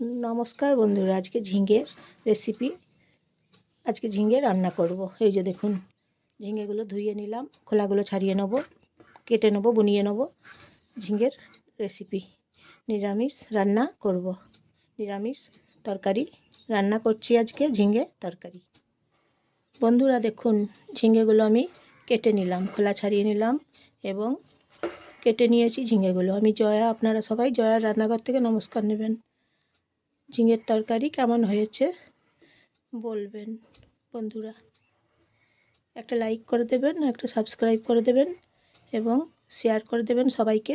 নমস্কার বন্ধুরা, আজকে ঝিঙের রেসিপি আজকে ঝিঙে রান্না করব। এই যে দেখুন, ঝিঙেগুলো ধুয়ে নিলাম, খোলাগুলো ছাড়িয়ে নেব, কেটে নেব, বুনিয়ে নেব। ঝিঙের রেসিপি নিরামিষ রান্না করব। নিরামিষ তরকারি রান্না করছি আজকে, ঝিঙে তরকারি। বন্ধুরা, দেখুন, ঝিঙেগুলো আমি কেটে নিলাম, খোলা ছাড়িয়ে নিলাম এবং কেটে নিয়েছি ঝিঙেগুলো। আমি জয়া, আপনারা সবাই জয়ার রান্নাঘর থেকে নমস্কার নেবেন। ঝিঙের তরকারি কেমন হয়েছে বলবেন বন্ধুরা। একটা লাইক করে দেবেন, একটা সাবস্ক্রাইব করে দেবেন এবং শেয়ার করে দেবেন সবাইকে।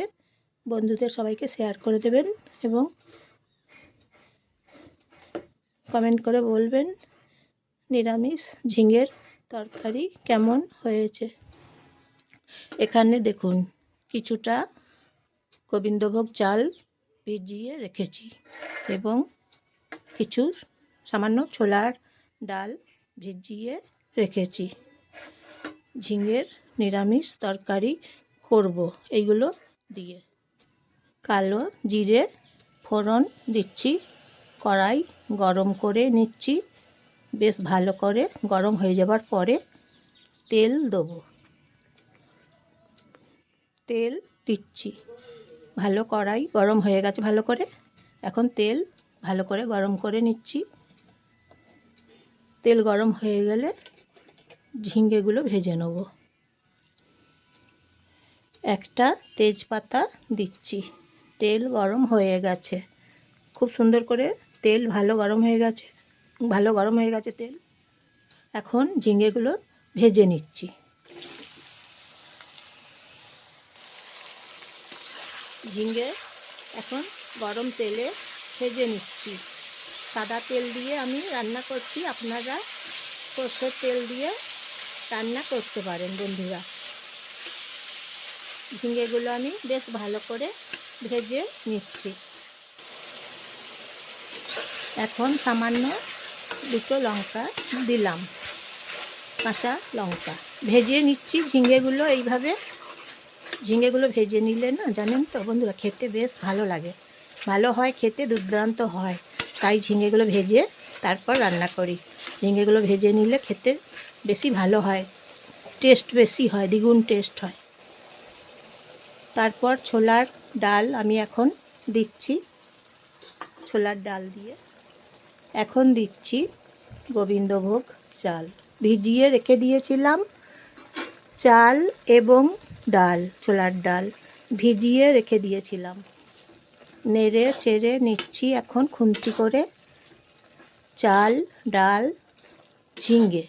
বন্ধুদের সবাইকে শেয়ার করে দেবেন এবং কমেন্ট করে বলবেন নিরামিষ ঝিঙের তরকারি কেমন হয়েছে। এখানে দেখুন, কিছুটা গোবিন্দভোগ চাল ভিজিয়ে রেখেছি এবং কিছু সামান্য ছোলার ডাল ভিজিয়ে রেখেছি। ঝিঙের নিরামিষ তরকারি করব এইগুলো দিয়ে। কালো জিরে ফোড়ন দিচ্ছি, কড়াই গরম করে নিচ্ছি। বেশ ভালো করে গরম হয়ে যাবার পরে তেল দেবো। তেল দিচ্ছি। ভালো কড়াই গরম হয়ে গেছে ভালো করে। এখন তেল ভালো করে গরম করে নিচ্ছি। তেল গরম হয়ে গেলে ঝিঙ্গেগুলো ভেজে নেব। একটা তেজপাতা দিচ্ছি। তেল গরম হয়ে গেছে। খুব সুন্দর করে তেল ভালো গরম হয়ে গেছে। ভালো গরম হয়ে গেছে তেল। এখন ঝিঙ্গেগুলো ভেজে নিচ্ছি। ঝিঙ্গে এখন গরম তেলে ভেজে নিচ্ছি। সাদা তেল দিয়ে আমি রান্না করছি। আপনারা সর্ষের তেল দিয়ে রান্না করতে পারেন বন্ধুরা। ঝিঙেগুলো আমি বেশ ভালো করে ভেজে নিচ্ছি। এখন সামান্য দুটো লঙ্কা দিলাম, কাঁচা লঙ্কা। ভেজে নিচ্ছি ঝিঙেগুলো এইভাবে। ঝিঙেগুলো ভেজে নিলে না, জানেন তো বন্ধুরা, খেতে বেশ ভালো লাগে। ভালো হয়, খেতে দুর্দান্ত হয়। তাই ঝিঙেগুলো ভেজে তারপর রান্না করি। ঝিঙেগুলো ভেজে নিলে খেতে বেশি ভালো হয় টেস্ট বেশি হয়, দ্বিগুণ টেস্ট হয়। তারপর ছোলার ডাল আমি এখন দিচ্ছি। ছোলার ডাল দিয়ে এখন দিচ্ছি গোবিন্দভোগ চাল। ভিজিয়ে রেখে দিয়েছিলাম চাল এবং ডাল, ছোলার ডাল। ভিজিয়ে রেখে দিয়েছিলাম। নেড়ে চেড়ে নিচ্ছি এখন খুন্তি করে। চাল, ডাল ঝিঙ্গে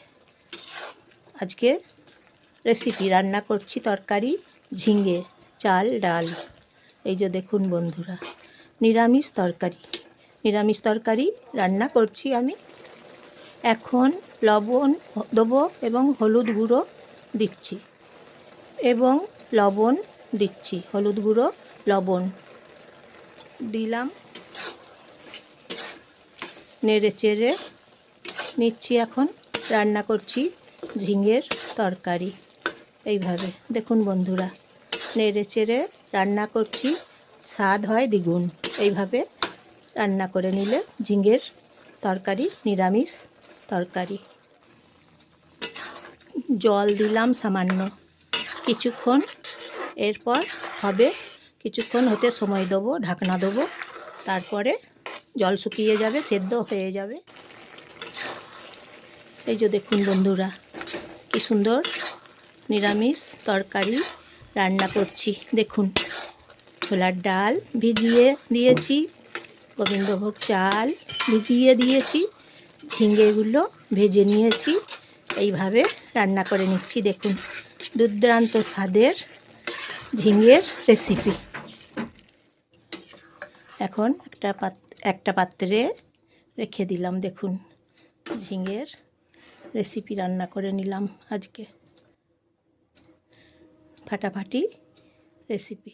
আজকে রেসিপি রান্না করছি তরকারি ঝিঙ্গে চাল, ডাল। এই যে দেখুন বন্ধুরা, নিরামিষ তরকারি। নিরামিষ তরকারি রান্না করছি আমি। এখন লবণ দেবো এবং হলুদ গুঁড়ো দিচ্ছি। এবং লবণ দিচ্ছি, হলুদ গুঁড়ো, লবণ। দিলাম। নেড়ে চেড়ে নিচ্ছি এখন। রান্না করছি ঝিঙের তরকারি। এইভাবে। দেখুন বন্ধুরা, নেড়ে চেড়ে রান্না করছি। স্বাদ হয় দ্বিগুণ। এইভাবে রান্না করে নিলে ঝিঙের তরকারি, নিরামিষ তরকারি। জল দিলাম সামান্য। কিছুক্ষণ এরপর হবে কিছুক্ষণ হতে সময় দেবো, ঢাকনা দেবো, তারপরে জল শুকিয়ে যাবে, সেদ্ধ হয়ে যাবে। এই যে দেখুন বন্ধুরা, কি সুন্দর নিরামিষ তরকারি রান্না করছি। দেখুন, ছোলার ডাল ভিজিয়ে দিয়েছি, গোবিন্দভোগ চাল ভিজিয়ে দিয়েছি, ঝিঙ্গেগুলো ভেজে নিয়েছি, এইভাবে রান্না করে নিচ্ছি। দেখুন, দুর্দান্ত স্বাদের ঝিঙের রেসিপি এখন একটা একটা পাত্রে রেখে দিলাম, দেখুন, ঝিঙের রেসিপি রান্না করে নিলাম আজকে। ফাটাফাটি রেসিপি